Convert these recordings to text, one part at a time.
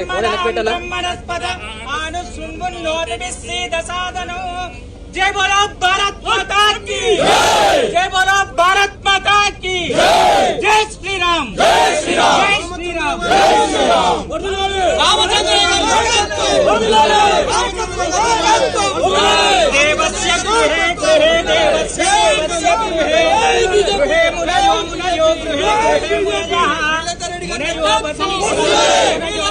బ్రహ్మణాం బ్రహ్మణస్పద ఆనుశృణ్గున్నోరభిశ్రీద సాధనో. జై బోలో భారత్ మాతా की జై! బోలో భారత్ మాతా की జై! శ్రీరామ్! జై శ్రీరామ్! జై శ్రీరామ్! జై శ్రీరామ్! రామచంద్ర దేవస్య గృహే గృహే దేవస్య దేవస్య గృహే గృహే మునయో మునయో గృహే గృహే మునయః మునయో వసంతి మునయో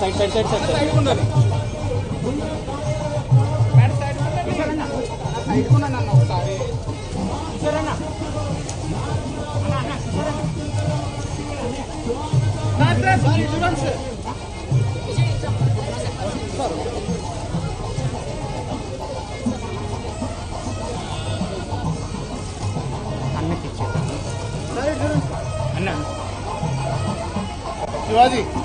side side side side side ఓం side side Najpierw nie żyjący. Shivaji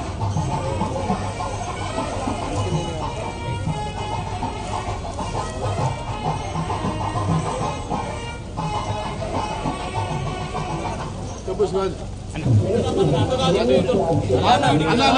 అన్న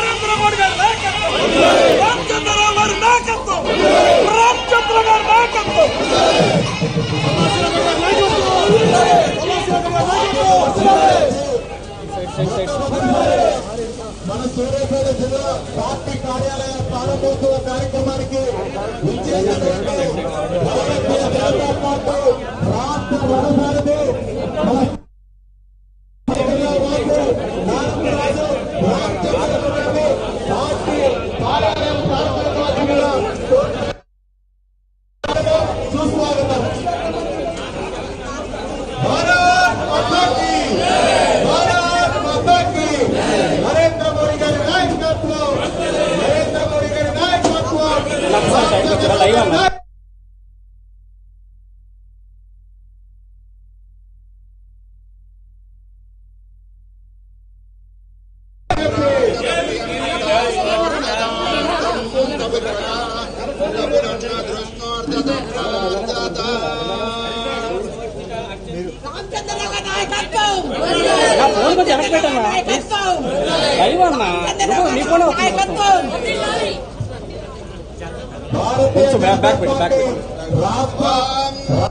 మన సూర్యాపేట జిల్లా పార్టీ కార్యాలయ ప్రారంభోత్సవ కార్యక్రమానికి విచ్చేసినటువంటి రాష్ట్ర వనసారథి పార్టీ కార్యాలయం రామచంద్రరావు నాయకత్వం ప్లీజ్ నాయకత్వం లైవ్ అన్నా నువ్వు నీ ఫోన్ నాయకత్వం. భారతీయ. రాష్ట్ర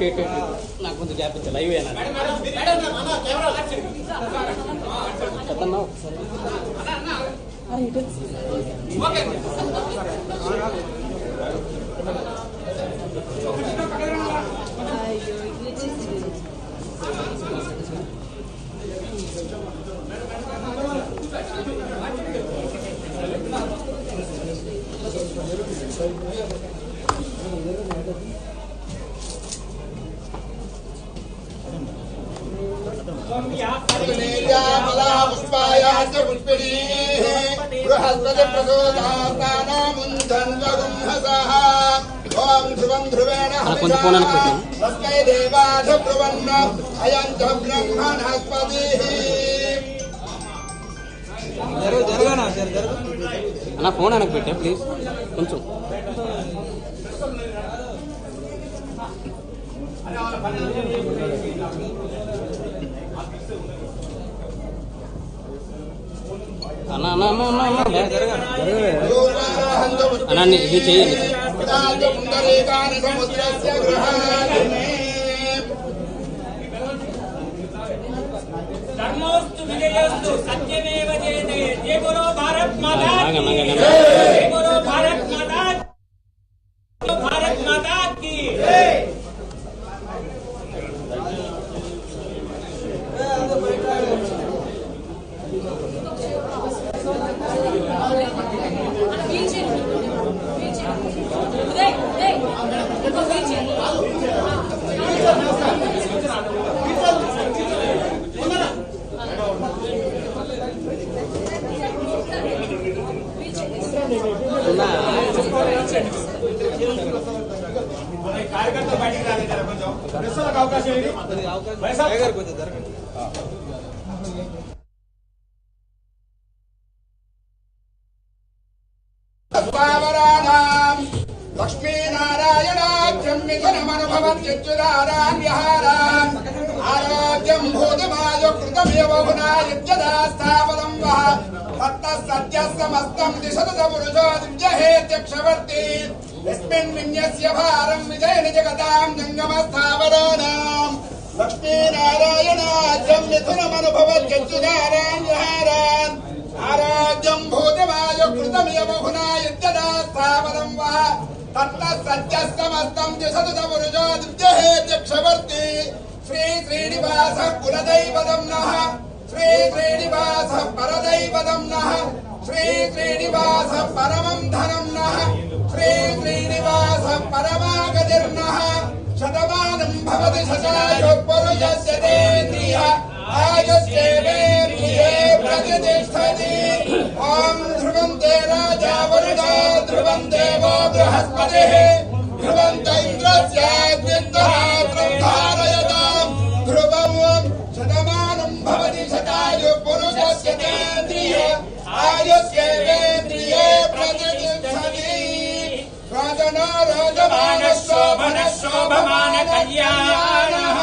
నాకు కొంచెం గ్యాప్ ఇచ్చా లైవ్ అయినా చెప్పన్నా ఒకసారి అలా కొంచెం ఫోన్ వెనక్కి పెట్టు. బ్రహ్మణస్పతి అన్న ఫోన్ వెనక్కి పెట్టా ప్లీజ్ కొంచెం అన్న అన్న అన్న అన్న అన్న అన్న నీ- ఇది చేయండి పుండరీకాని సముద్రస్య అన్నా ఇది చేయండి ధర్మోస్తు విజయోస్తు సత్యమేవ జయతే భారత్ మాతా भाई साहब। कुछ इधर। स्वावराणाम् लक्ष्मीनारायणाख्यम् मिथुनमनुभवत्युच्युदारान्यहाराम् आराध्यम् भूतमायो कृतमेव गुणा यद्यदा स्थापनम् वः तत्तः सत्यः समस्तम् दिशतु पुरुषो दिव्यहेत्यक्षवर्ति यस्मिन् लक्ष्मीनारायणाद्यं मिथुनमनुभवच्चुराराण्यहारान् आराध्यं भूतवाय कृतमिय बहुना युद्धदा स्थावरं वः तत्र सत्यस्तमस्तं दिशतु पुरुषो दिव्यहेत्यक्षवर्ति श्रीश्रीनिवासः कुलदैवदम्नः श्रीश्रीनिवासः परदैवदम्नः परमं धनं नः। श्रीश्रीनिवासः परमागतिर्नः। शतमानं भवति सचायो परयस्य तेन्द्रिय आयुष्येवेन्द्रिये प्रतिष्ठति। ॐ ध्रुवं ते राजा वरुणा, ध्रुवं देवो बृहस्पतिः। ध्रुवं च इन्द्रस्य अग्निः धारयताम् ध्रुवं शतमानं भवति सचायो पुरुषस्य तेन्द्रिय आयुष्येवे राजमान शोभन शोभमान कल्याणः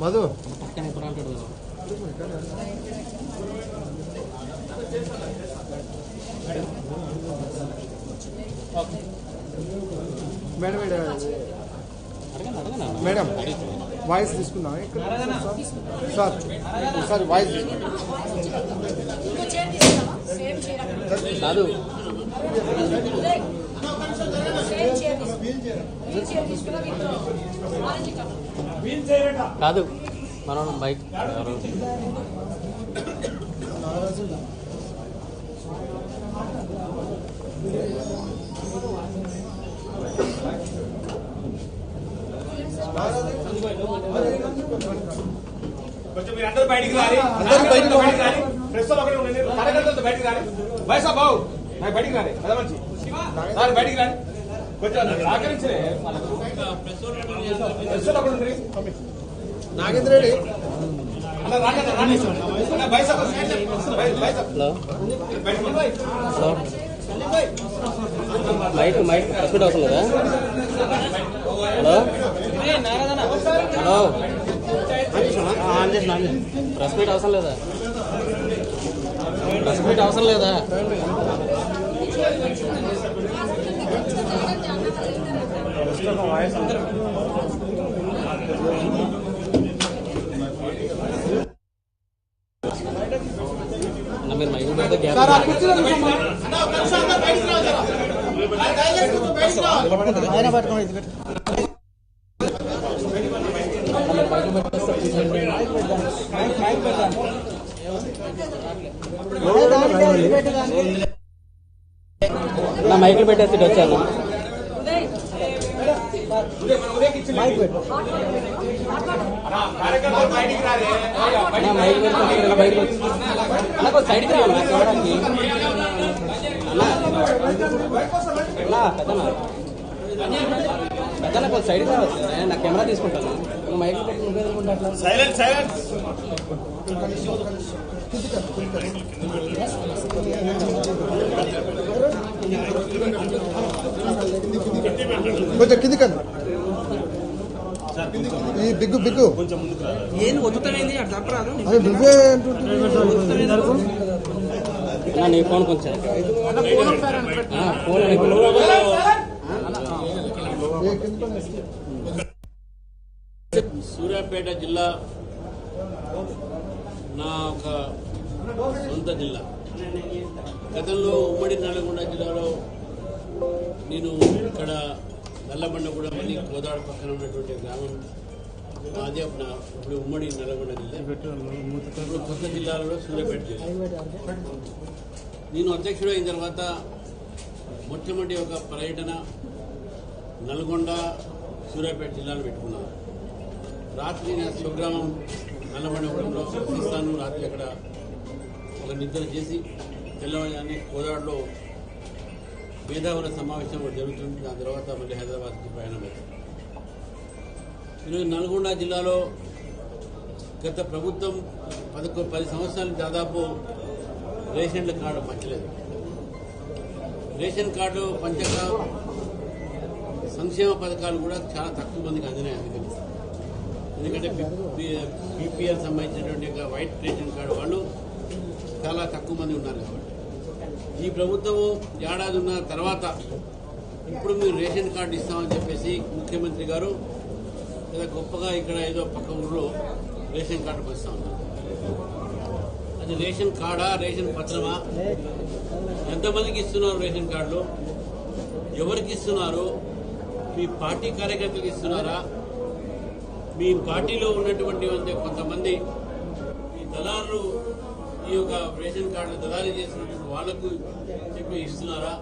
మధు. పక్కన ఎప్పుడు అంటాడు మేడం మేడం. వాయిస్ తీసుకుందాం సార్ ఒకసారి వాయిస్ కాదు. కాదు మనం బైక్ ఎవరు? కొంచెం మీరు అందరూ బయటికి రాలి. అందరూ బయటికి రాలి. ఉండండి. కార్యకర్తలతో బయటికి రాలి. వయసా నాకు బయటికి రాలి. పెద్ద మంచి సార్ బయటికి రాలి. Nagendra Reddy. Mike mike respect అవసరం లేదా హలో. హలో. చేసిన రెస్పెక్ట్ అవసరం లేదా? రెస్పెక్ట్ అవసరం లేదా? మీరు మైక్ పెడితే గ్యాప్ సార్ ఆ కుర్చీలో కూర్చోమ్మా. ఆయన పట్టుకోండి ఇది పెట్టు. నా మైకులు పెట్టేసి ఇటు వచ్చాను కార్యకర్తలు బయటికి రాలి నా మైక్ పెట్టుకుంటే ఇలా బయటకు వచ్చి అన్న కొంచెం సైడ్కి రా అన్న కెమెరాకి అన్న అన్న పెద్దనా పెద్దన కొంచెం సైడ్కి రావచ్చు నా కెమెరా తీసుకుంటాను నువ్వు మైక్ పెట్టి నువ్వు ఎదుర్కొంటా అట్లా సైలెంట్ సైలెంట్ కింది కండి ఈ బిగ్గు బిగ్గు. ఏంది ఒత్తుతమైంది అటు తప్పరాదు. అదే నువ్వే అంటుంటే అన్న నీ ఫోన్ కొంచెం. సూర్యాపేట జిల్లా నా ఒక సొంత జిల్లా. గతంలో ఉమ్మడి నల్గొండ జిల్లాలో నేను ఇక్కడ నల్లబండగూడెం అని గోదావరి పక్కన ఉన్నటువంటి గ్రామం. నా ఇప్పుడు ఉమ్మడి నల్గొండ జిల్లా ఇప్పుడు కొత్త జిల్లాలో సూర్యాపేట జిల్లా నేను అధ్యక్షుడు అయిన తర్వాత మొట్టమొదటి ఒక పర్యటన నల్గొండ సూర్యాపేట జిల్లాలో పెట్టుకున్నాను. రాత్రి నేను స్వగ్రామం నల్లబండగూడెంలో ప్రశ్నిస్తాను రాత్రి అక్కడ ఒక నిద్ర చేసి తెల్లవారుజామునే కోదాడులో మేధావుల సమావేశం జరుగుతుంది. దాని తర్వాత మళ్ళీ హైదరాబాద్కి ప్రయాణం అవుతుంది. ఈరోజు నల్గొండ జిల్లాలో గత ప్రభుత్వం పదకొ పది సంవత్సరాలు దాదాపు రేషన్ల కార్డు పంచలేదు. రేషన్ కార్డు పంచక సంక్షేమ పథకాలు కూడా చాలా తక్కువ మందికి అందినాయి అందుకని. ఎందుకంటే బీపీఎల్ సంబంధించినటువంటి ఒక వైట్ రేషన్ కార్డు వాళ్ళు చాలా తక్కువ మంది ఉన్నారు కాబట్టి. ఈ ప్రభుత్వము ఏడాది ఉన్న తర్వాత ఇప్పుడు మీరు రేషన్ కార్డు ఇస్తామని చెప్పేసి ముఖ్యమంత్రి గారు ఏదో గొప్పగా ఇక్కడ ఏదో పక్క ఊళ్ళో రేషన్ కార్డు పంచుతా ఉన్నారు. అది రేషన్ కార్డా రేషన్ పత్రమా? ఎంతమందికి ఇస్తున్నారు రేషన్ కార్డులు? ఎవరికి ఇస్తున్నారు? మీ పార్టీ కార్యకర్తలకు ఇస్తున్నారా? మీ పార్టీలో ఉన్నటువంటి కొంతమంది ఈ దళారులు ఈ యొక్క రేషన్ కార్డు దళారీ చేసినటువంటి వాళ్ళకు చెప్పి ఇస్తున్నారా?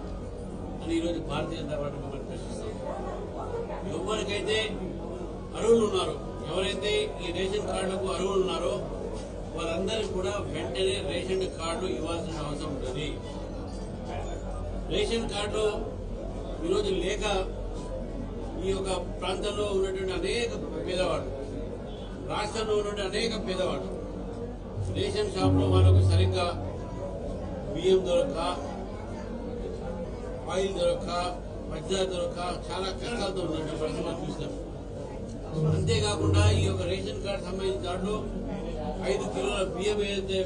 అని ఈరోజు భారతీయ జనతా పార్టీ ప్రశ్నిస్తాం. ఎవరికైతే అర్హులు ఉన్నారో ఎవరైతే ఈ రేషన్ కార్డులకు అర్హులు ఉన్నారో వారందరికీ కూడా వెంటనే రేషన్ కార్డు ఇవ్వాల్సిన అవసరం ఉంటుంది రేషన్ కార్డు ఈరోజు లేక ఈ యొక్క ప్రాంతంలో ఉన్నటువంటి అనేక పేదవాళ్ళు రాష్ట్రంలో ఉన్నటువంటి అనేక పేదవాళ్ళు రేషన్ షాప్లో వాళ్ళకు సరిగ్గా బియ్యం దొరక ఆయిల్ దొరక మధ్య దొరక చాలా కష్టాలతో ఉన్నటువంటి పరిస్థితి మనం అంతేకాకుండా ఈ యొక్క రేషన్ కార్డు సంబంధించిన దాంట్లో ఐదు కిలోల బియ్యం ఏదైతే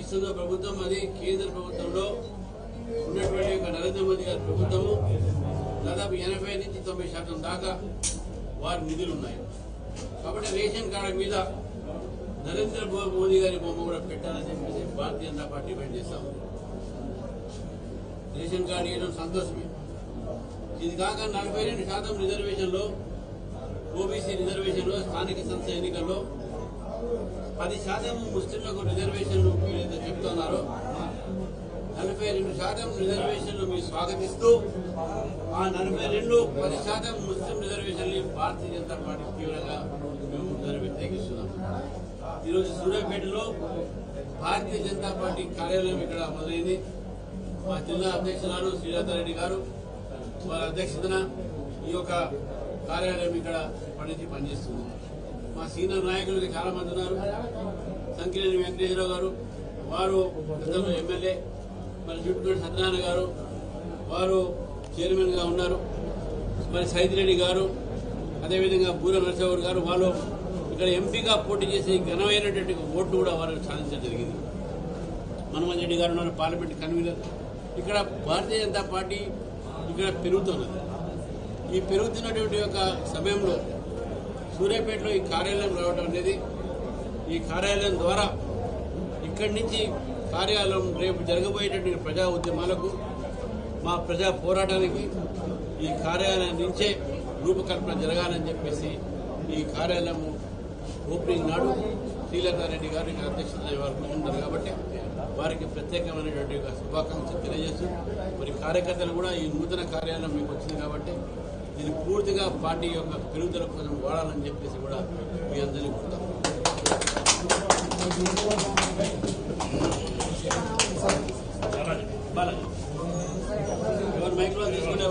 ఇస్తుందో ప్రభుత్వం అది కేంద్ర ప్రభుత్వంలో ఉన్నటువంటి యొక్క నరేంద్ర మోదీ గారి ప్రభుత్వము దాదాపు ఎనభై నుంచి తొంభై శాతం దాకా వారి నిధులు ఉన్నాయి. కాబట్టి రేషన్ కార్డు మీద నరేంద్ర మోదీ గారి బొమ్మ కూడా పెట్టాలని చెప్పేసి భారతీయ జనతా పార్టీ డిమాండ్ చేస్తాం రేషన్ కార్డు ఇవ్వడం సంతోషమే. ఇది కాక నలభై రెండు శాతం రిజర్వేషన్లో స్థానిక సంస్థ ఎన్నికల్లో పది శాతం ముస్లింలకు రిజర్వేషన్లు ఏదైతే చెప్తున్నారో. నలభై రెండు శాతం రిజర్వేషన్లు మీరు స్వాగతిస్తూ ఆ నలభై రెండు పది శాతం ముస్లిం రిజర్వేషన్లు భారతీయ జనతా పార్టీ తీవ్రంగా మేము వ్యతిరేకిస్తున్నాం ఈరోజు సూర్యాపేటలో భారతీయ జనతా పార్టీ కార్యాలయం ఇక్కడ మొదలైంది. మా జిల్లా అధ్యక్షురాలు శ్రీలతారెడ్డి గారు వారి అధ్యక్షతన ఈ యొక్క కార్యాలయం ఇక్కడ ఇప్పటి నుంచి పనిచేస్తుంది. మా సీనియర్ నాయకులు చాలా మంది ఉన్నారు. సంకిరేణి వెంకటేశ్వరరావు గారు వారు గతంలో ఎమ్మెల్యే మరి జుట్టుపేట సత్యనారాయణ గారు వారు చైర్మన్గా ఉన్నారు. మరి సైదిరెడ్డి గారు అదేవిధంగా బూర నరసింహరావు గారు వాళ్ళు ఇక్కడ ఎంపీగా పోటీ చేసి ఘనమైనటువంటి ఓట్లు కూడా వారు సాధించడం జరిగింది. మనమోహన్ రెడ్డి గారు ఉన్నారు పార్లమెంట్ కన్వీనర్. ఇక్కడ భారతీయ జనతా పార్టీ ఇక్కడ పెరుగుతున్నది. ఈ పెరుగుతున్నటువంటి యొక్క సమయంలో సూర్యాపేటలో ఈ కార్యాలయం రావడం అనేది ఈ కార్యాలయం ద్వారా ఇక్కడి నుంచి కార్యాలయం రేపు జరగబోయేటటువంటి ప్రజా ఉద్యమాలకు మా ప్రజా పోరాటానికి ఈ కార్యాలయం నుంచే రూపకల్పన జరగాలని చెప్పేసి ఈ కార్యాలయం ఓపెనింగ్ నాడు శ్రీలతారెడ్డి గారు అధ్యక్షత వారు ఉన్నారు కాబట్టి వారికి ప్రత్యేకమైనటువంటి శుభాకాంక్ష శుభాకాంక్షలు తెలియజేస్తూ మరి కార్యకర్తలు కూడా ఈ నూతన కార్యాలయం మీకు వచ్చింది కాబట్టి దీన్ని పూర్తిగా పార్టీ యొక్క పెరుగుదల కోసం వాడాలని చెప్పేసి కూడా మీ అందరినీ కోరుతాం బాలాజీ. ఎవరు మైక్లో తీసుకునే